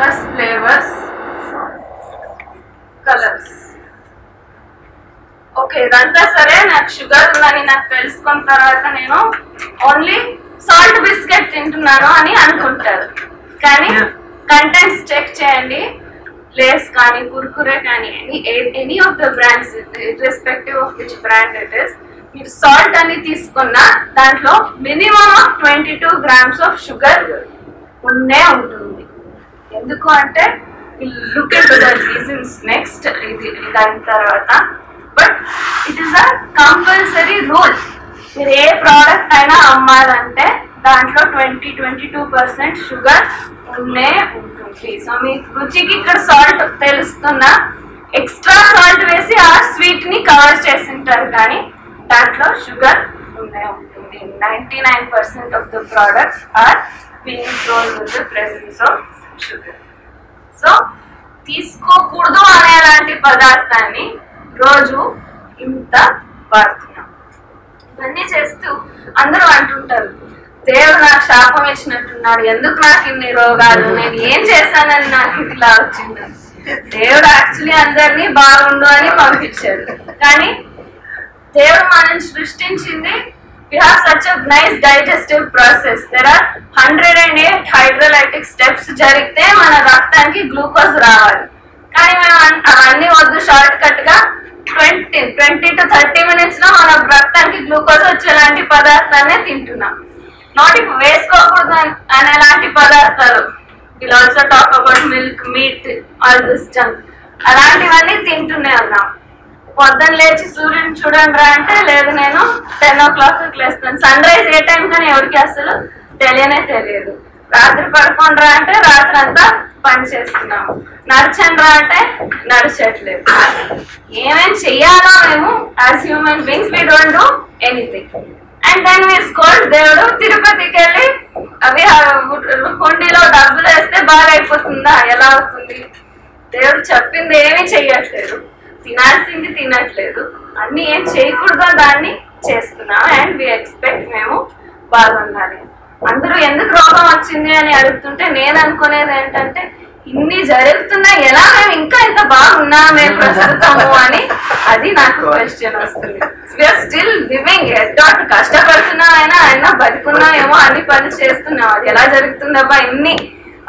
Plus flavours colours okay ఇదంతా సరే. నాకు షుగర్ ఉందని నాకు తెలుసుకున్న తర్వాత నేను ఓన్లీ సాల్ట్ బిస్కెట్ తింటున్నాను అని అనుకుంటారు. కానీ కంటెంట్స్ చెక్ చేయండి. లేస్ కానీ కుర్కురే కానీ any any of the brands respective of which brand it is మీరు సాల్ట్ అని తీసుకున్న దాంట్లో minimum of twenty two grams of sugar ఉన్నే ఉంటుంది. ఎందుకు అంటే look at the reasons next ఇది దాని తర్వాత. But it is a compulsory rule మీరు ఏ ప్రోడక్ట్ అయినా అమ్మాలంటే దాంట్లో twenty twenty two percent sugar ఉండే ఉంటుంది. సో మీ రుచికి ఇక్కడ సాల్ట్ తెలుస్తున్నా ఎక్స్ట్రా సాల్ట్ వేసి ఆ స్వీట్ని కవర్ చేసింటారు. కానీ దాంట్లో షుగర్ ఉండే ఉంటుంది. Ninety nine percent of the products are being sold with the presence of so తీసుకోకూడదు అనేలాంటి పదార్థాన్ని రోజు ఇంత వాడుతున్నాం. ఇవన్నీ చేస్తూ అందరూ అంటుంటారు దేవుడు నాకు శాపం ఇచ్చినట్టున్నాడు ఎందుకు నాకు ఇన్ని రోగాలు? నేను ఏం చేశానని నాకు ఇట్లా వచ్చింది? దేవుడు యాక్చువల్లీ అందరినీ బాగుండు అని పంపించాడు. కానీ దేవుడు మనం సృష్టించింది we have such a nice digestive process there are hundred and eight hydrolytic steps జరిగితే మన రక్తానికి గ్లూకోజ్ రావాలి. కానీ మనం అన్- అవన్నీ వద్దు షార్ట్ కట్గా ట్వంటీ ట్వంటీ టు థర్టీ మినిట్స్లో మన రక్తానికి గ్లూకోజ్ వచ్చేలాంటి పదార్థాలనే తింటున్నాం. నోటికి వేసుకోకూడదు అన్- అనేలాంటి పదార్థాలు. Will also talk about milk meat all this junk అలాంటివన్నీ తింటూనే ఉన్నాం. పొద్దున్న లేచి సూర్యుని చూడండి రా అంటే లేదు నేను టెన్ ఓ క్లాక్ లేస్తాను సన్ రైజ్ ఏ టైం కానీ ఎవరికి అసలు తెలియనే తెలియదు. రాత్రి పడుకోండి రా అంటే రాత్రి అంతా పని చేస్తున్నాము. నడచండి రా అంటే నడిచట్లేదు. ఏమేం చెయ్యాలో మేము as human beings we don't do anything and then me scold దేవుడు తిరుపతికి వెళ్ళి అవి హుండీలో డబ్బులు వేస్తే బాగా అయిపోతుందా? ఎలా అవుతుంది? దేవుడు చెప్పింది ఏమీ చెయ్యట్లేదు. తినాల్సింది తినట్లేదు. అన్ని ఏం చేయకూడదో దాన్ని చేస్తున్నాం. అండ్ వి ఎక్స్పెక్ట్ మేము బాగుండాలి. అందరూ ఎందుకు రోగం వచ్చింది అని అడుగుతుంటే నేను అనుకునేది ఏంటంటే ఇన్ని జరుగుతున్నా ఎలా మేము ఇంకా ఇంత బాగున్నామే ప్రస్తుతము అని అది నాకు క్వశ్చన్ వస్తుంది. విఆర్ స్టిల్ లివింగ్ ఎడ్డాట్ కష్టపడుతున్నాం అయినా అయినా బతుకున్నామేమో అన్ని పనులు చేస్తున్నాం. అది ఎలా జరుగుతుందబ్బా? ఇన్ని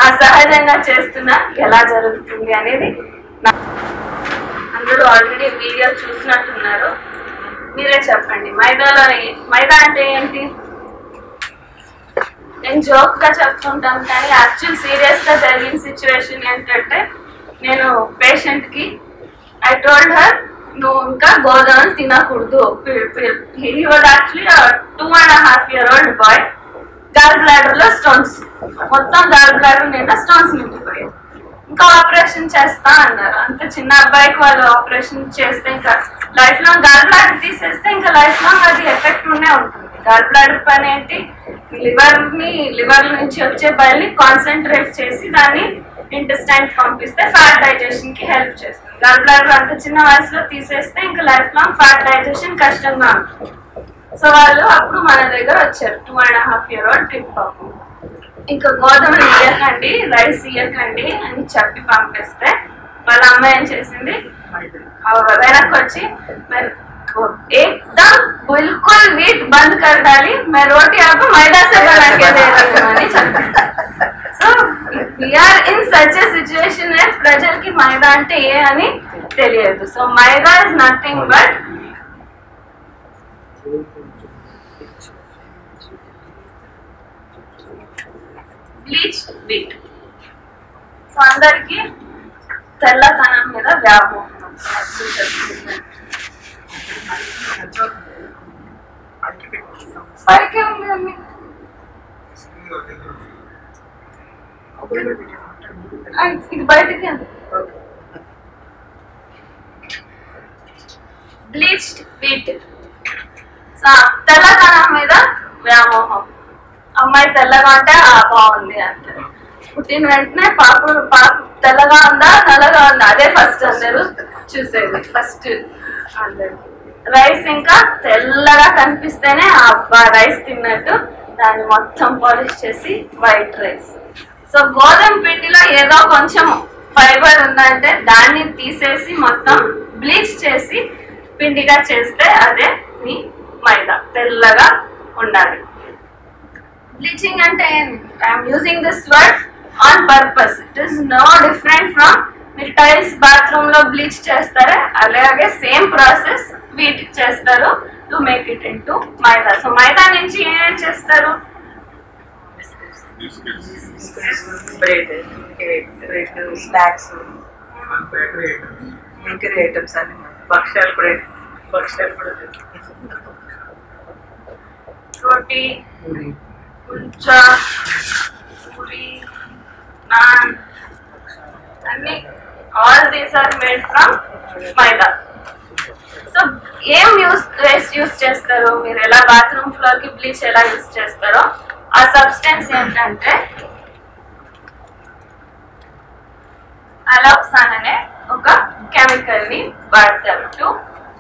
అసహజంగా చేస్తున్నా ఎలా జరుగుతుంది అనేది నాకు అందరూ ఆల్రెడీ వీడియో చూసినట్టున్నారు. మీరే చెప్పండి. మైదాలో మైదా అంటే ఏంటి? నేను జోక్గా చెప్తుంటాను కానీ యాక్చువల్ సీరియస్గా జరిగిన సిచ్యువేషన్ ఏంటంటే నేను పేషెంట్కి ఐ టోల్డ్ హర్ నువ్వు ఇంకా గోధుమలు తినకూడదు. He was actually two and half year old boy gall బ్లాడర్లో stones మొత్తం గాల్ బ్లాడర్ నిండా స్టోన్స్ నిండిపోయాయి. ఇంకా ఆపరేషన్ చేస్తా అన్నారు. అంత చిన్న అబ్బాయికి వాళ్ళు ఆపరేషన్ చేస్తే ఇంకా లైఫ్ లాంగ్ గాల్ బ్లాడర్ తీసేస్తే ఇంకా లైఫ్ లాంగ్ అది ఎఫెక్ట్ ఉండే ఉంటుంది. గాల్ బ్లాడర్ పని ఏంటి? లివర్ని లివర్ నుంచి వచ్చే బయల్ని కాన్సన్ట్రేట్ చేసి దాన్ని ఇంటెస్టైన్ పంపిస్తే ఫ్యాట్ డైజెషన్కి హెల్ప్ చేస్తుంది. గాల్ బ్లాడర్ అంత చిన్న వయసులో తీసేస్తే ఇంకా లైఫ్ లాంగ్ ఫ్యాట్ డైజెషన్ కష్టంగా ఉంటుంది. సో వాళ్ళు అప్పుడు మన దగ్గర వచ్చారు. Two and half year old trip అప్పుడు. ఇంకా గోధుమలు ఇయ్యకండి రైస్ ఇయ్యకండి అని చెప్పి పంపిస్తే వాళ్ళ అమ్మాయి ఏం చేసింది ఆ వెనక్కి వచ్చి మరి एकदम बिल्कुल वीट बंद कर डाली मैं रोटी आपको मैदा से बना के दे रही हूँ అని చెప్పారు so we are in such a situation ప్రజలకి మైదా అంటే ఏ అని తెలియదు so maida is nothing but bleach wheat so అందరికి తెల్లతనం మీద వ్యామోహం అది చెప్తున్నాను. పైకే ఉంది అమ్మి. ఆ, ఇది బయటకి బ్లీచ్డ్ వీట్ సో తెల్లదనం మీద వ్యామోహం అమ్మాయి తెల్లగా అంటే ఆ బాగుంది అంటారు. పుట్టిన వెంటనే పాప పాప తెల్లగా ఉందా నల్లగా ఉందా? అదే ఫస్ట్ అందరు చూసేది ఫస్ట్ అందరు రైస్ ఇంకా తెల్లగా కనిపిస్తేనే అబ్బా రైస్ తిన్నట్టు. దాన్ని మొత్తం పాలిష్ చేసి వైట్ రైస్ సో గోధుమ పిండిలో ఏదో కొంచెం ఫైబర్ ఉందంటే దాన్ని తీసేసి మొత్తం బ్లీచ్ చేసి పిండిగా చేస్తే అదే మీ మైదా తెల్లగా ఉండాలి. బ్లీచింగ్ అంటే I'm using this word on purpose it is no different from మీరు టైల్స్ బాత్రూమ్లో బ్లీచ్ చేస్తారా? అలాగే సేమ్ ప్రాసెస్ వీటికి చేస్తారు to make it into maida. So maida నుంచి ఏమేం చేస్తారు? స్నాక్స్ బేకరీ ఐటమ్స్ అన్ని భక్ష్యాలు కూడా భక్ష్యాలు కూడా రోటీ కుల్చా పూరి నాన్ అన్ని all these are made from maida. So ఏం యూస్ వేస్ట్ యూస్ చేస్తారు? మీరు ఎలా బాత్రూమ్ ఫ్లోర్కి బ్లీచ్ ఎలా యూస్ చేస్తారో? ఆ సబ్స్టెన్స్ ఏంటంటే అలోక్సాన్ అనే ఒక కెమికల్ని వాడతారు. టు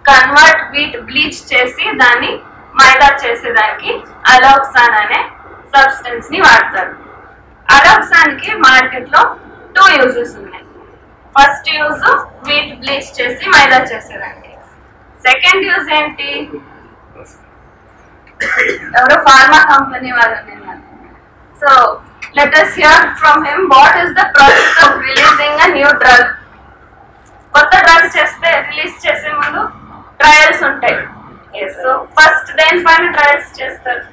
కన్వర్ట్ వీట్ బ్లీచ్ చేసి దాన్ని మైదా చేసేదానికి అలోక్సాన్ అనే సబ్స్టెన్స్ని వాడతారు. అలోక్సాన్కి మార్కెట్లో టూ యూజెస్ ఉన్నాయి. ఫస్ట్ యూజ్ వీట్ బ్లీచ్ చేసి మైదా చేసేదానికి. సెకండ్ యూజ్ ఏంటి? ఎవరో ఫార్మా కంపెనీ వాళ్ళు నిన్నారు so let us hear from him what is the process of releasing a new drug కొత్త డ్రగ్ చేస్తే రిలీజ్ చేసే ముందు ట్రయల్స్ ఉంటాయి. సో ఫస్ట్ దేనిపైన ట్రయల్స్ చేస్తారు?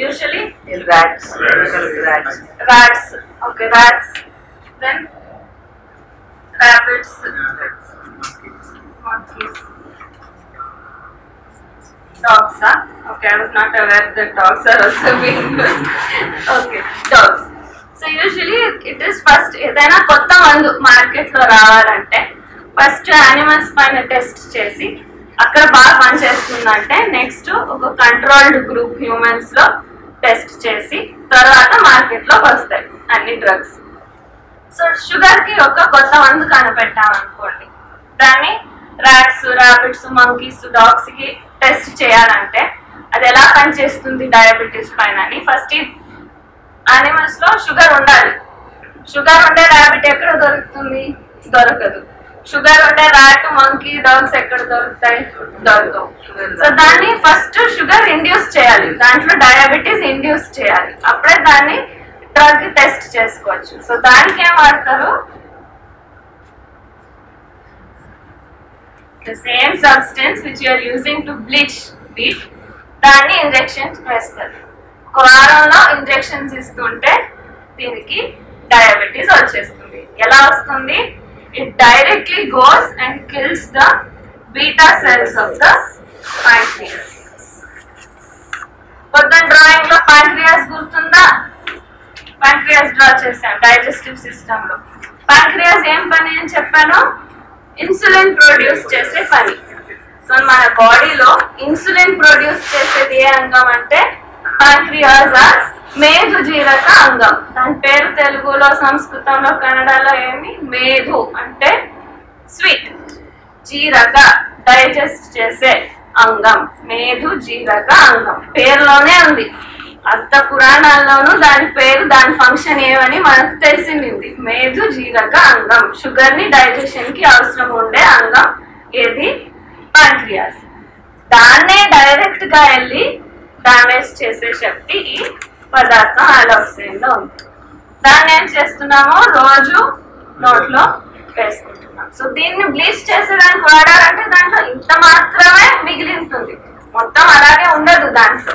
Usually rats rats rats okay rats then rabbits monkeys dogs huh? okay i was not aware that dogs are also being okay dogs so usually it is first ఏదైనా కొత్త మందు మార్కెట్లో రావాలంటే first animals పైన test చేసి అక్కడ బాగా పనిచేస్తుందంటే నెక్స్ట్ ఒక కంట్రోల్డ్ గ్రూప్ హ్యూమన్స్లో టెస్ట్ చేసి తర్వాత మార్కెట్లోకి వస్తాయి అన్ని డ్రగ్స్ సో షుగర్కి ఒక కొత్త మందు కనిపెట్టామనుకోండి దాన్ని ర్యాట్స్ ర్యాబిట్స్ మంకీస్ డాగ్స్కి టెస్ట్ చేయాలంటే అది ఎలా పనిచేస్తుంది డయాబెటీస్ పైన అని ఫస్ట్ యానిమల్స్లో షుగర్ ఉండాలి. షుగర్ ఉండే ర్యాబిట్ ఎక్కడ దొరుకుతుంది? దొరకదు. షుగర్ ఉండే ర్యాట్ మంకీ డాగ్స్ ఎక్కడ దొరుకుతాయి దొరకవు సో దాన్ని ఫస్ట్ షుగర్ ఇండ్యూస్ చేయాలి. దాంట్లో డయాబెటీస్ ఇండ్యూస్ చేయాలి. అప్పుడే దాన్ని డ్రగ్ టెస్ట్ చేసుకోవచ్చు. సో దానికి ఏం వాడతారు? The same substance which you are using to bleach wheat దాన్ని ఇంజెక్షన్స్ వేస్తారు. ఒక వారంలో ఇంజెక్షన్స్ ఇస్తుంటే దీనికి డయాబెటీస్ వచ్చేస్తుంది. ఎలా వస్తుంది? It directly goes and kills the beta cells of the pancreas పొద్దున డ్రాయింగ్లో ప్యాంక్రియాస్ గుర్తుందా? ప్యాంక్రియాస్ డ్రా చేశాం డైజెస్టివ్ సిస్టమ్లో. ప్యాంక్రియాస్ ఏం పని అని చెప్పాను? ఇన్సులిన్ ప్రొడ్యూస్ చేసే పని. సో మన బాడీలో ఇన్సులిన్ ప్రొడ్యూస్ చేసేది ఏ అంగం అంటే ప్యాంక్రియాస్ ఆర్ మేధు జీలక అంగం. దాని పేరు తెలుగులో సంస్కృతంలో కన్నడలో ఏమి? మేధు అంటే స్వీట్ జీరక డైజెస్ట్ చేసే అంగం. మేధు జీరక అంగం. పేరులోనే ఉంది. అర్థ పురాణాల్లోనూ దాని పేరు దాని ఫంక్షన్ ఏమని మనకు తెలిసింది. మేధు జీరక అంగం. షుగర్ని డైజెషన్కి అవసరం ఉండే అంగం ఏది? పాంక్రియాస్ దాన్నే డైరెక్ట్గా వెళ్ళి డామేజ్ చేసే శక్తి ఈ పదార్థం అలోక్సిన్లో ఉంది దాన్ని ఏం చేస్తున్నామో రోజు నోట్లో వేసుకుంటున్నాం. సో దీన్ని బ్లీచ్ చేసేదానికి వాడాలంటే దాంట్లో ఇంత మాత్రమే మిగిలి ఉంటుంది మొత్తం అలాగే ఉండదు దాంట్లో.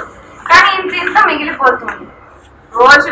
కానీ ఇంత ఇంత మిగిలిపోతుంది. రోజు